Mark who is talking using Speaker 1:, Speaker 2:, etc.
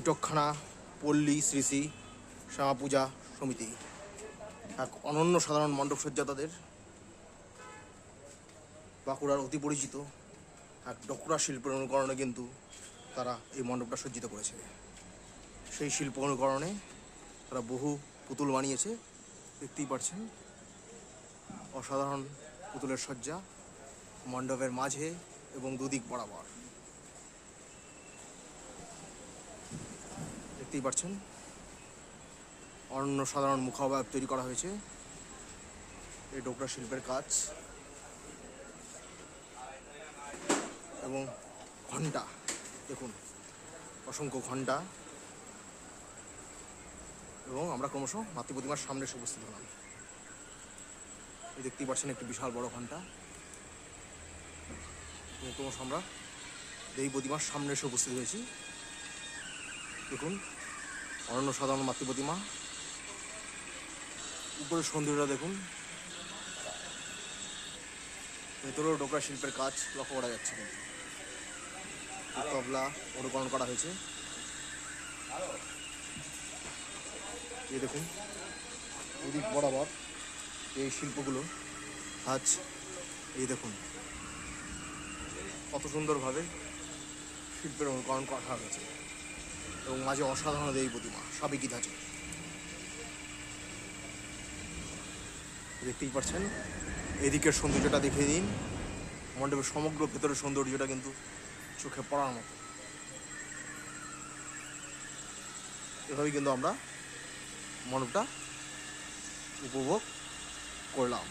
Speaker 1: বৈঠকখানা পল্লী শ্রী শ্রী শ্যামা পূজা সমিতি। এক অনন্য সাধারণ মণ্ডপ সজ্জা তাদের। বাঁকুড়ার অতি পরিচিত এক ডকুরা শিল্পের অনুকরণে কিন্তু তারা এই মণ্ডপটা সজ্জিত করেছে। সেই শিল্প অনুকরণে তারা বহু পুতুল বানিয়েছে, দেখতেই পাচ্ছেন অসাধারণ পুতুলের সজ্জা, মণ্ডপের মাঝে এবং দুদিক বরাবর। দেখতেই পাচ্ছেন। অন্য সাধারণ মুখাবয়ব তৈরি করা হয়েছে। এই ডোকরা শিল্পের কাজ। এবং ঘণ্টা, দেখুন, অসংখ্য ঘণ্টা। এবং আমরা ক্রমশ মাতৃ প্রতিমার সামনে এসে উপস্থিত হলাম। এই দেখতেই পাচ্ছেন একটি বিশাল বড় ঘণ্টা। ক্রমশ আমরা দেবী প্রতিমার সামনে এসে উপস্থিত হয়েছি। দেখুন অনন্য সাধারণ মাতৃ প্রতিমা। উপরের সৌন্দর্যটা দেখুন। ভেতরেও ডোকরা শিল্পের কাজ লক্ষ্য করা যাচ্ছে কিন্তু। তবলা অনুকরণ করা হয়েছে। এই দেখুন, এদিক বরাবর এই শিল্পগুলো আজ এই দেখুন। কত সুন্দরভাবে শিল্পের অনুকরণ করা হয়েছে। এবং মাঝে অসাধারণ দেবী প্রতিমা সাবেকি ধাঁচে দেখতেই পাচ্ছেন, এদিকের সৌন্দর্যটা দেখে দিন। মণ্ডপের সমগ্র ভেতরের সৌন্দর্যটা কিন্তু চোখে পড়ার মতো। এভাবেই কিন্তু আমরা মণ্ডপটা উপভোগ করলাম।